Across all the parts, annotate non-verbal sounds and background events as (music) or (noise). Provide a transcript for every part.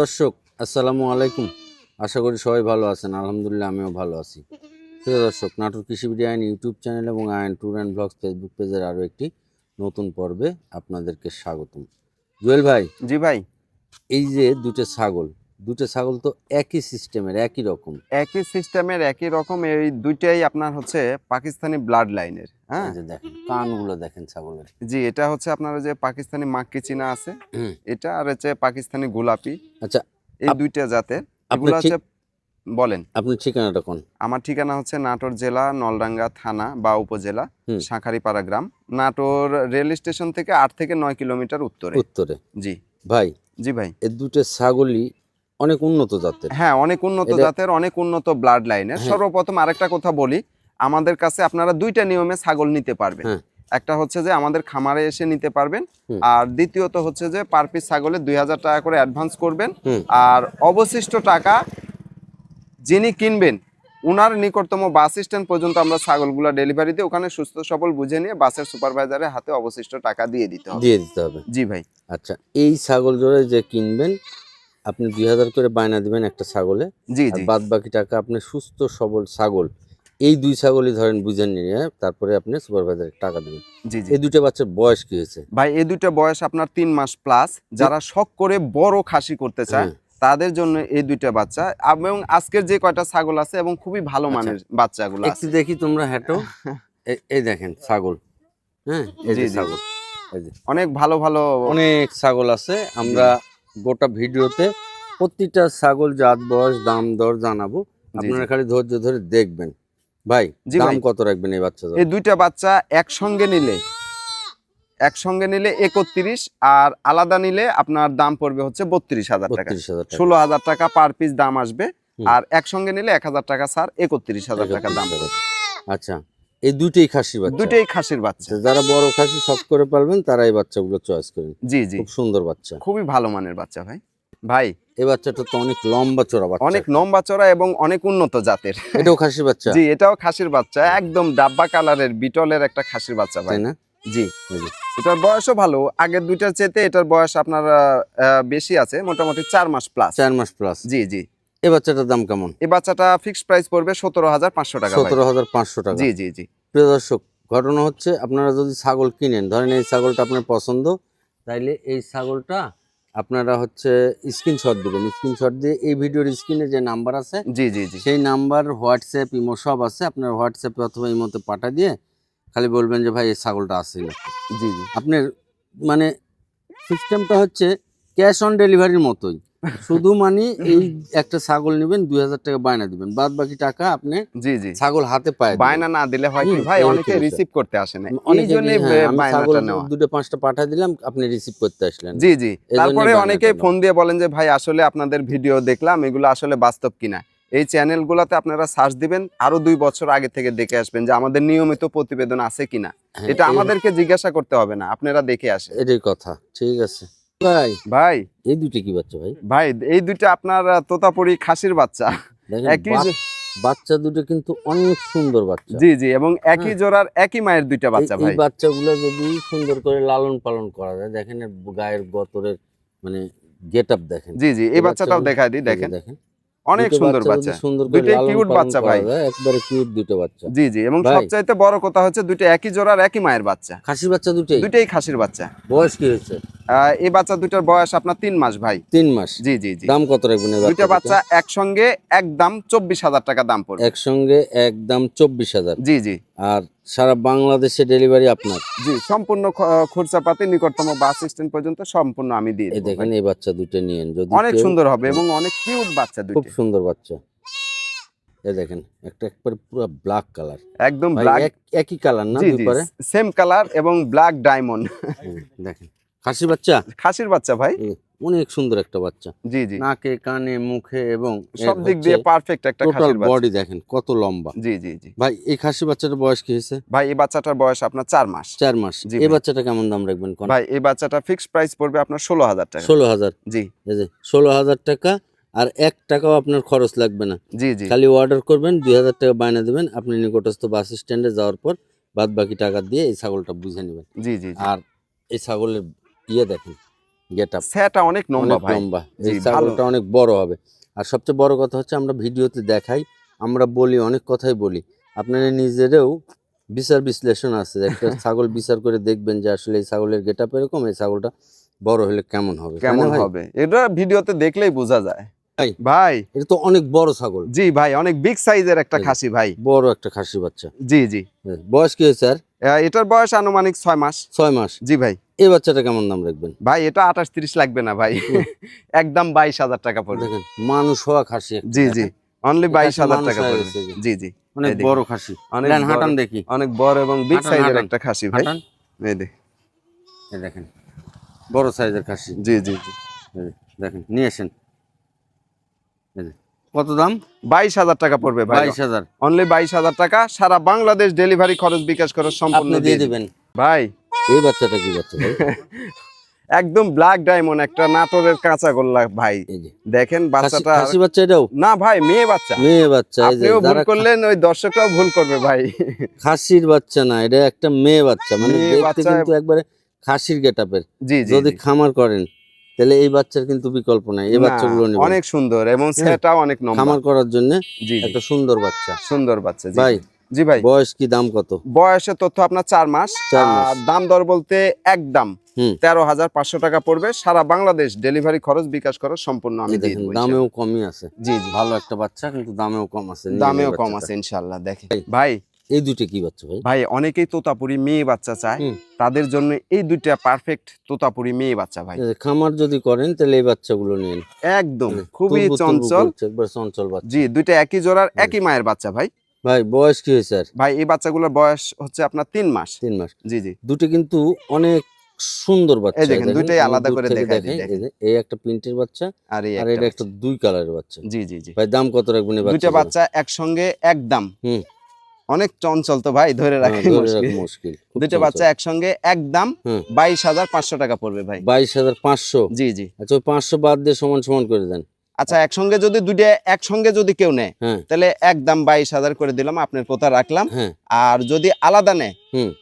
দর্শক আসসালামু আলাইকুম। আশা করি সবাই ভালো আছেন। আলহামদুলিল্লাহ আমিও ভালো আছি। প্রিয় দর্শক নাটোর কৃষি বিডি আইন ইউটিউব চ্যানেল এবং আইন ট্যুর অ্যান্ড ব্লগস ফেসবুক পেজের আরও একটি নতুন পর্বে আপনাদেরকে স্বাগতম। জুয়েল ভাই জি ভাই। এই যে দুটো ছাগল দুটো ছাগল তো একই সিস্টেমের একই রকম। একই সিস্টেমের একই রকম এই দুইটাই আপনার হচ্ছে পাকিস্তানি ব্লাড লাইনের হ্যাঁ? দেখেন কানগুলো দেখেন ছাগলের। জি এটা হচ্ছে আপনার যে পাকিস্তানি মাক্কি চিনা আছে এটা আর হচ্ছে পাকিস্তানি গোলাপি। আচ্ছা এই দুইটা জাতের আপনি এগুলো হচ্ছে বলেন। আপনি ঠিকানাটা কোন? আমার ঠিকানা হচ্ছে নাটোর জেলা নলডাঙ্গা থানা বা উপজেলা। শাঁখারিপাড়া গ্রাম। নাটোর রেল স্টেশন থেকে আট থেকে নয় কিলোমিটার উত্তরে। উত্তরে। জি। ভাই জি ভাই। এই দুটো ছাগলই অনেক উন্নত জাতের। হ্যাঁ অনেক উন্নত জাতের অনেক উন্নত ব্লাড লাইনের হ্যাঁ। সর্বপ্রথম আরেকটা কথা বলি আমাদের কাছে আপনারা দুইটা নিয়মে ছাগল নিতে পারবেন। হ্যাঁ। একটা হচ্ছে যে আমাদের খামারে এসে নিতে পারবেন আর দ্বিতীয়ত হচ্ছে যে পার পিস ছাগলে দুই হাজার টাকা করে অ্যাডভান্স করবেন। আর অবশিষ্ট টাকা যিনি কিনবেন উনার নিকটতম বাস স্ট্যান্ড পর্যন্ত আমরা ছাগলগুলো ডেলিভারি দিই ওখানে সুস্থ সবল বুঝে নিয়ে বাসের সুপারভাইজারের হাতে অবশিষ্ট টাকা দিয়ে দিতে হবে। দিয়ে দিতে হবে। জি ভাই। আচ্ছা এই ছাগল জোড়ায় যে কিনবেন আপনি দুই হাজার করে বায়না দিবেন একটা ছাগলে জি জি। বাদ বাকি টাকা আপনি সুস্থ সবল ছাগল এই দুই ছাগলই ধরেন বুঝে নিয়ে তারপরে আপনি সুপারভাইজার টাকা দেবেন। জি জি। এই দুটো বাচ্চার বয়স কি হয়েছে? ভাই এই দুইটা বয়স আপনার তিন মাস প্লাস যারা শখ করে বড় খাসি করতে চায় হ্যাঁ। তাদের জন্য এই দুইটা বাচ্চা এবং আজকের যে কয়টা ছাগল আছে এবং খুবই ভালো আচ্ছা। মানের বাচ্চাগুলো একটু দেখি তোমরা হেঁটো। (laughs) এই- দেখেন ছাগল হ্যাঁ? এই যে। ছাগল অনেক ভালো ভালো অনেক ছাগল আছে আমরা গোটা ভিডিওতে প্রতিটা ছাগল জাত বয়স দাম দর জানাব। আপনারা খালি ধৈর্য ধরে দেখবেন। ভাই দাম কত রাখবেন এই বাচ্চা এই দুইটা বাচ্চা একসঙ্গে নিলে একসঙ্গে নিলে একত্রিশ আর আলাদা নিলে আপনার দাম পড়বে হচ্ছে বত্রিশ হাজার টাকা। ষোলো হাজার টাকা পার পিস দাম আসবে। আর একসঙ্গে নিলে এক হাজার টাকা স্যার একত্রিশ হাজার টাকা দাম। পড়বে আচ্ছা। এই দুইটাই খাসি বাচ্চা। দুইটাই খাসির বাচ্চা। আচ্ছা, যারা বড় খাসি সব করে পারবেন তারা এই বাচ্চাগুলো চয়েস করেন জি জি। খুব সুন্দর বাচ্চা। খুবই ভালো মানের বাচ্চা ভাই। ভাই এই বাচ্চাটা তো অনেক লম্বা চড়া বাচ্চা। অনেক লম্বা চড়া এবং অনেক উন্নত জাতের। এটাও খাসি বাচ্চা? জি এটাও খাসির বাচ্চা। একদম ডাব্বা কালারের বিটলের একটা খাসির বাচ্চা ভাই। না? জি। এটার বয়সও ভালো। আগের দুইটার চেতে এটার বয়স আপনার বেশি আছে মোটামুটি চার মাস প্লাস চার মাস প্লাস জি জি। এই বাচ্চাটার দাম কেমন? এই বাচ্চাটা ফিক্সড প্রাইস পড়বে সতেরো হাজার পাঁচশো টাকা সতেরো হাজার পাঁচশো টাকা। জি জি জি। প্রিয় দর্শক ঘটনা হচ্ছে আপনারা যদি ছাগল কিনেন ধরেন এই ছাগলটা আপনার পছন্দ তাইলে এই ছাগলটা আপনারা হচ্ছে স্ক্রিনশট দেবেন। স্ক্রিনশট দিয়ে এই ভিডিওর স্ক্রিনে যে নাম্বার আছে জি জি জি। সেই নাম্বার হোয়াটসঅ্যাপ ইমো সব আছে। আপনার হোয়াটসঅ্যাপে অথবা ইমোতে পাঠা দিয়ে খালি বলবেন যে ভাই এই ছাগলটা আছে জি জি। আপনার মানে সিস্টেমটা হচ্ছে ক্যাশ অন ডেলিভারির মতোই। শুধু মানে এই একটা ছাগল নেবেন দুই হাজার টাকা বায়না দিবেন। বাদ বাকি টাকা আপনি জি জি। ছাগল হাতে পায় বায়না না দিলে হয় কি ভাই? অনেকে রিসিভ করতে আসে না। এই জন্য ছাগল দুটো পাঁচটা পাঠিয়ে দিলাম আপনি রিসিভ করতে আসলেন। জি জি। তারপরে দাও। ফোন দিয়ে বলেন যে ভাই আসলে আপনাদের ভিডিও দেখলাম এগুলো আসলে বাস্তব কিনা? এই চ্যানেলগুলোতে আপনারা সার্চ দিবেন আরও দুই বছর আগে থেকে দেখে আসবেন যে আমাদের নিয়মিত প্রতিবেদন আছে কিনা। হ্যাঁ, এটা আমাদেরকে জিজ্ঞাসা করতে হবে না আপনারা দেখে আসেন। এটাই কথা ঠিক আছে। ভাই। ভাই। এই দুটো কি বাচ্চা ভাই? ভাই এই দুইটা আপনার তোতাপুরি খাসির বাচ্চা। একই বাচ্চা দুটো কিন্তু অনেক সুন্দর বাচ্চা। জি জি এবং একই হ্যাঁ। জোড়ার একই মায়ের দুইটা বাচ্চা এই- এই বাচ্চাগুলো যদি সুন্দর করে লালন পালন করা যায় দেখেন গায়ের গতরের মানে গেট আপ দেখেন। জি জি এই বাচ্চাটাও দেখাই দিই দেখেন। দেখেন। অনেক সুন্দর বাচ্চা cute পালন বাচ্চা ভাই। একবারে কিউট দুটো বাচ্চা। জি জি এবং ভাই। সবচাইতে বড় কথা হচ্ছে দুইটা একই জোড়ার একই মায়ের বাচ্চা। খাসির বাচ্চা দুটোই দুইটাই খাসির বাচ্চা। বয়স কি হয়েছে? এই বাচ্চা দুইটার বয়স আপনার তিন মাস ভাই। তিন মাস। জি জি জি। দাম কত রাখবেন দুইটা বাচ্চা একসঙ্গে একদম চব্বিশ হাজার টাকা দাম পড়বে। একসঙ্গে একদম চব্বিশ হাজার। জি জি। আর সারা বাংলাদেশে ডেলিভারি আপনার? জি সম্পূর্ণ খরচাপাতি নিকটতম বাস স্ট্যান্ড পর্যন্ত সম্পূর্ণ আমি দিয়ে এই দেখেন এই বাচ্চা দুটো নিয়েন। যদি অনেক সুন্দর হবে এবং অনেক কিউট বাচ্চা খুব সুন্দর বাচ্চা। এই দেখেন একটা একবারে পুরো ব্ল্যাক কালার একদম ব্ল্যাক একই কালার না দুই পারে সেম কালার এবং ব্ল্যাক ডায়মন্ড দেখেন। খাসি বাচ্চা? খাসির বাচ্চা ভাই। অনেক সুন্দর একটা বাচ্চা। জি জি। নাকে কানে মুখে এবং সব দিক দিয়ে পারফেক্ট একটা খাসির বাচ্চা। বডি দেখেন কত লম্বা। জি জি জি। ভাই এই খাসি বাচ্চাটার বয়স কি হয়েছে? ভাই এই বাচ্চাটার বয়স আপনার চার মাস। চার মাস। জি এই বাচ্চাটা কেমন দাম রাখবেন কোন? ভাই এই বাচ্চাটা ফিক্সড প্রাইস পড়বে আপনার ষোলো হাজার টাকা। ষোলো হাজার? জি। এই যে ষোলো হাজার টাকা আর এক টাকাও আপনার খরচ লাগবে না। জি জি। খালি অর্ডার করবেন দুই হাজার টাকা বায়না দেবেন আপনি নিকটস্থ বাস স্ট্যান্ডে যাওয়ার পর বাদ বাকি টাকা দিয়ে এই ছাগলটা বুঝে নেবেন। জি জি। আর এই ছাগলের ইয়ে দেখেন গেট আপ অনেক লম্বা ভাই। লম্বা। এই ছাগলটা অনেক বড় হবে। আর সবচেয়ে বড় কথা হচ্ছে আমরা ভিডিওতে দেখাই আমরা বলি অনেক কথাই বলি। আপনারা নিজেরাও বিচার বিশ্লেষণ আছে একটা ছাগল বিচার করে দেখবেন যে আসলে এই ছাগলের গেট আপ এরকম এই ছাগলটা বড় হলে কেমন হবে কেমন হবে? এটা ভিডিওতে দেখলেই বোঝা যায়। ভাই। এটা তো অনেক বড় ছাগল। জি ভাই অনেক বিগ সাইজের একটা খাসি ভাই। বড় একটা খাসি বাচ্চা। জি জি। হ্যাঁ, বয়স কি হয়েছে স্যার এটার বয়স আনুমানিক ছয় মাস। ছয় মাস। জি ভাই। এই বাচ্চাটা কেমন দাম রাখবেন? ভাই এটা আঠাশ তিরিশ লাগবে না ভাই। (laughs) একদম বাইশ হাজার টাকা পড়বে। দেখেন মানুষ হওয়া খাসি জি জি। অনলি বাইশ হাজার টাকা হয়ে পড়বে। জি। জি অনেক বড় খাসি। অনেক হাঁটান দেখি। অনেক বড় এবং বিগ সাইজের একটা খাসি ভাই। এই দেখেন বড় সাইজের খাসি। জি জি জি। দেখেন নিয়ে আসেন। কত দাম? বাইশ হাজার টাকা পড়বে বাইশ হাজার। অনলি বাইশ হাজার টাকা। সারা বাংলাদেশ ডেলিভারি খরচ বিকাশ খরচ সম্পূর্ণ দিয়ে দিবেন। ভাই। এই বাচ্চাটা কি বাচ্চা (laughs) একদম ব্ল্যাক ডায়মন্ড একটা নাটোরের কাঁচা গোল্লা ভাই। দেখেন বাচ্চাটা খাসি বাচ্চা এটাও? না ভাই মেয়ে বাচ্চা। মেয়ে বাচ্চা আপনিও ভুল করলেন ওই দর্শকরাও ভুল করবে ভাই। খাসির বাচ্চা না এটা একটা মেয়ে বাচ্চা। মানে দেখতে কিন্তু একবারে খাসির গেটাপের জি জি যদি খামার করেন তাহলে এই বাচ্চার কিন্তু বিকল্প নাই এই বাচ্চাগুলো অনেক সুন্দর এবং সেটাও অনেক খামার করার জন্য একটা সুন্দর বাচ্চা। সুন্দর বাচ্চা ভাই জি ভাই। বয়স কি দাম কত? বয়সের তথ্য আপনার চার মাস। দাম দর বলতে একদম হুম। তেরো হাজার পাঁচশো টাকা পড়বে। সারা বাংলাদেশ ডেলিভারি খরচ বিকাশ খরচ সম্পূর্ণ আমি দামেও কমই আছে। জি জি। ভালো একটা বাচ্চা কিন্তু দামেও কম আছে দামেও কম আছে ইনশাল্লাহ দেখে ভাই এই দুটো কি বাচ্চা ভাই? ভাই অনেকেই তোতাপুরি মেয়ে বাচ্চা চায়। তাদের জন্য এই দুইটা পারফেক্ট তোতাপুরি মেয়ে বাচ্চা ভাই। খামার যদি করেন তাহলে এই বাচ্চাগুলো নিন একদম খুবই তুরবু তুরবু চঞ্চল। একবার চঞ্চল বাচ্চা। জি দুইটা একই জোড়ার একই মায়ের বাচ্চা ভাই। ভাই বয়স কি হয়েছে আর? ভাই এই বাচ্চাগুলোর বয়স হচ্ছে আপনার তিন মাস। তিন মাস। জি জি। দুটো কিন্তু অনেক সুন্দর বাচ্চা এই দেখেন, দুইটাই আলাদা করে দেখাই দিই, এই একটা প্রিন্টের বাচ্চা আর এটা একটা দুই কালারের বাচ্চা। জি জি জি। ভাই দাম কত রাখবেন এই দুইটা বাচ্চাগুলোর? বাচ্চা একসঙ্গে একদম। হুম। অনেক চঞ্চল তো ভাই ধরে হ্যাঁ, রাখি মুশকিল। দুইটা বাচ্চা একসঙ্গে একদম। বাইশ হাজার পাঁচশো টাকা পড়বে ভাই। বাইশ হাজার পাঁচশো? জি জি। আচ্ছা পাঁচশো বাদ দিয়ে সমান সমান করে দেন। আচ্ছা একসঙ্গে যদি দুইটা একসঙ্গে যদি কেউ নেয় হ্যাঁ। তাহলে একদম বাইশ হাজার করে দিলাম আপনার কোথা রাখলাম। হ্যাঁ। আর যদি আলাদা নেয়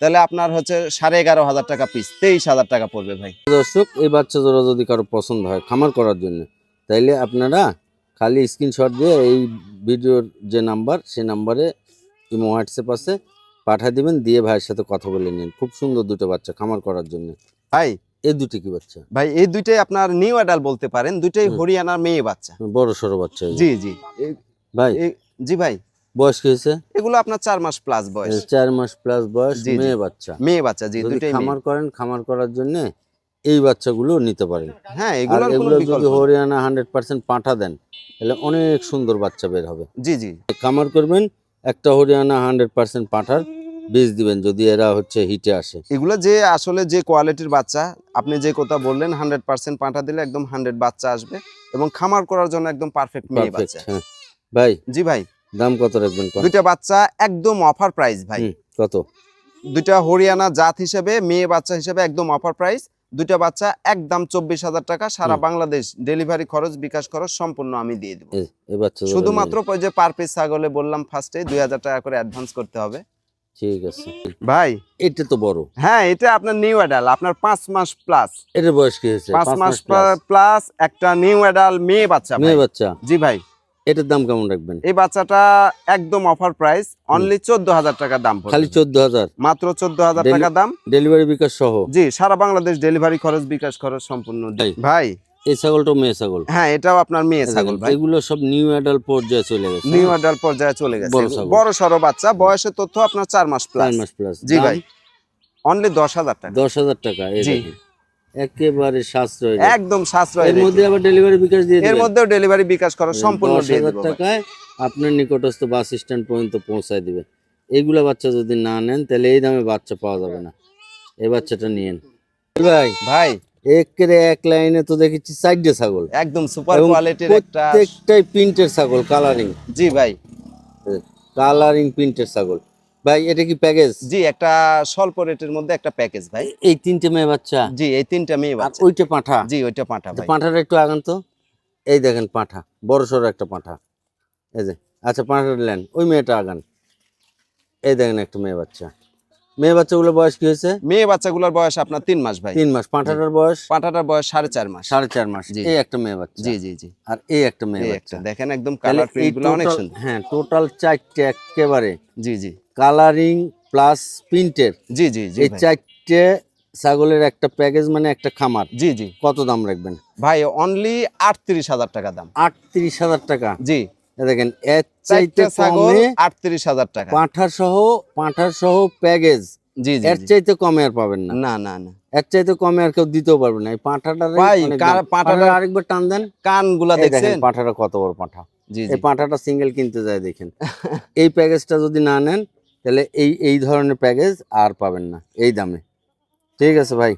তাহলে আপনার হচ্ছে সাড়ে এগারো হাজার টাকা পিস তেইশ হাজার টাকা পড়বে ভাই। দর্শক এই বাচ্চা জোড়া যদি কারও পছন্দ হয় খামার করার জন্য তাইলে আপনারা খালি স্ক্রিনশট দিয়ে এই ভিডিওর যে নাম্বার সেই নাম্বারে ইমো হোয়াটসঅ্যাপ আছে পাঠিয়ে দিবেন দিয়ে ভাইয়ের সাথে কথা বলে নিন। খুব সুন্দর দুটো বাচ্চা খামার করার জন্য। ভাই এই দুটি কি বাচ্চা? ভাই এই দুইটাই আপনার নিউ অ্যাডাল বলতে পারেন দুইটাই হরিয়ানার মেয়ে বাচ্চা। বড় সড়ো বাচ্চা জি জি। ভাই। জি ভাই। বয়স কি হয়েছে? এগুলো আপনার চার মাস প্লাস বয়স। চার মাস প্লাস বয়স। মেয়ে বাচ্চা। মেয়ে বাচ্চা জি দুইটাই খামার করেন খামার করার জন্য এই বাচ্চাগুলো নিতে পারেন। হ্যাঁ কোনো এগুলো যদি হরিয়ানা হান্ড্রেড পার্সেন্ট পাঠা দেন তাহলে অনেক সুন্দর বাচ্চা বের হবে। জি জি। খামার করবেন একটা হরিয়ানা হান্ড্রেড পার্সেন্ট পাঠার বীজ দিবেন যদি এরা হচ্ছে হিটে আসে। এগুলো যে আসলে যে কোয়ালিটির বাচ্চা আপনি যে কথা বললেন হান্ড্রেড পার্সেন্ট পাঠা দিলে একদম হান্ড্রেড বাচ্চা আসবে এবং খামার করার জন্য একদম পারফেক্ট মেয়ে বাচ্চা। হ্যাঁ। ভাই জি ভাই। দাম কত রাখবেন দুইটা বাচ্চা একদম অফার প্রাইস ভাই। কত? দুইটা হরিয়ানা জাত হিসেবে মেয়ে বাচ্চা হিসেবে একদম অফার প্রাইস দুইটা বাচ্চা একদম চব্বিশ হাজার টাকা সারা বাংলাদেশ ডেলিভারি খরচ বিকাশ খরচ সম্পূর্ণ আমি দিয়ে দেবো। শুধুমাত্র ওই যে পার পিস ছাগলে বললাম ফার্স্টে দুই হাজার টাকা করে অ্যাডভান্স করতে হবে। ঠিক আছে। ভাই। এটা তো বড়। হ্যাঁ এটা আপনার নিউ অ্যাডাল আপনার পাঁচ মাস প্লাস এটার বয়স কি হয়েছে? পাঁচ মাস প্লাস একটা নিউ অ্যাডাল মেয়ে বাচ্চা মেয়ে বাচ্চা। জি ভাই। এটার দাম কেমন রাখবেন? এই বাচ্চাটা একদম অফার প্রাইস অনলি চোদ্দ হাজার টাকা দাম খালি চোদ্দ হাজার? মাত্র চোদ্দ হাজার টাকা দাম। ডেলিভারি বিকাশ সহ? জি সারা বাংলাদেশ ডেলিভারি খরচ বিকাশ খরচ সম্পূর্ণ ভাই। ভাই। এই ছাগলটা মেয়ে ছাগল? হ্যাঁ এটাও আপনার মেয়ে ছাগল ভাই। এগুলো সব নিউ অ্যাডাল পর্যায়ে চলে গেছে নিউ অ্যাডাল পর্যায়ে চলে গেছে। বড় সড়ো বাচ্চা বয়সের তথ্য আপনার চার মাস চার মাস প্লাস জি ভাই। অনলি দশ হাজার টাকা। দশ হাজার টাকা জি। একেবারে সাশ্রয় একদম সাশ্রয় এর মধ্যে আবার ডেলিভারি বিকাশ দিয়ে এর মধ্যেও ডেলিভারি বিকাশ খরচ সম্পূর্ণ দিয়ে দেবো। টাকায় আপনার নিকটস্থ বাস স্ট্যান্ড পর্যন্ত পৌঁছায় দিবে এইগুলা বাচ্চা যদি না নেন তাহলে এই দামে বাচ্চা পাওয়া যাবে না। এই বাচ্চাটা নিয়েন। ভাই ভাই। একেরে এক লাইনে তো দেখেছি চারটে ছাগল। একদম সুপার কোয়ালিটির একটা প্রত্যেকটাই প্রিন্টের ছাগল কালারিং জি ভাই। কালারিং প্রিন্টের ছাগল। ভাই এটা কি প্যাকেজ জি একটা স্বল্প রেটের মধ্যে একটা প্যাকেজ ভাই। এই তিনটে মেয়ে বাচ্চা? জি এই তিনটা মেয়ে বাচ্চা। ওইটা পাঁঠা? জি ওইটা পাঁঠা ভাই। পাঁঠাটা একটু আগান তো। এই দেখেন পাঁঠা বড় সড়ো একটা পাঁঠা। এই যে আচ্ছা পাঁঠাটা নেন ওই মেয়েটা আগান। এই দেখেন একটা মেয়ে বাচ্চা। মেয়ে বাচ্চাগুলোর বয়স কি হয়েছে? মেয়ে বাচ্চাগুলোর বয়স আপনার তিন মাস ভাই। তিন মাস। পাঁঠাটার বয়স? পাঁঠাটার বয়স সাড়ে চার মাস। সাড়ে চার মাস। এই একটা মেয়ে বাচ্চা। জি জি জি। আর এই একটা মেয়ে বাচ্চা। দেখেন একদম কালার এই প্রিন্টগুলো অনেক সুন্দর। হ্যাঁ টোটাল চারটে একেবারে। জি জি। কালারিং প্লাস প্রিন্টের জি জি জি এই। চারটে ছাগলের একটা প্যাকেজ মানে একটা খামার। জি জি। কত দাম রাখবেন? ভাই অনলি আটত্রিশ হাজার টাকা দাম। আটত্রিশ হাজার টাকা। জি। দেখেন এর চাইতে কমে আটত্রিশ হাজার টাকা। পাঁঠা সহ পাঁঠা সহ প্যাকেজ। জি জি এর চাইতে কমে আর পাবেন না। না না না। এর চাইতে কমে আর কেউ দিতেও পারবে না। এই পাঁঠাটা ভাই, পাঁঠাটা- আরেকবার টান দেন। কানগুলা দেখেন দেখছেন? পাঁঠাটা কত বড় পাঁঠা। জি জি। এই পাঁঠাটা সিঙ্গেল কিনতে যায় দেখেন। (laughs) এই প্যাকেজটা যদি না নেন তাহলে এই এই ধরনের প্যাকেজ আর পাবেন না এই দামে। ঠিক আছে ভাই?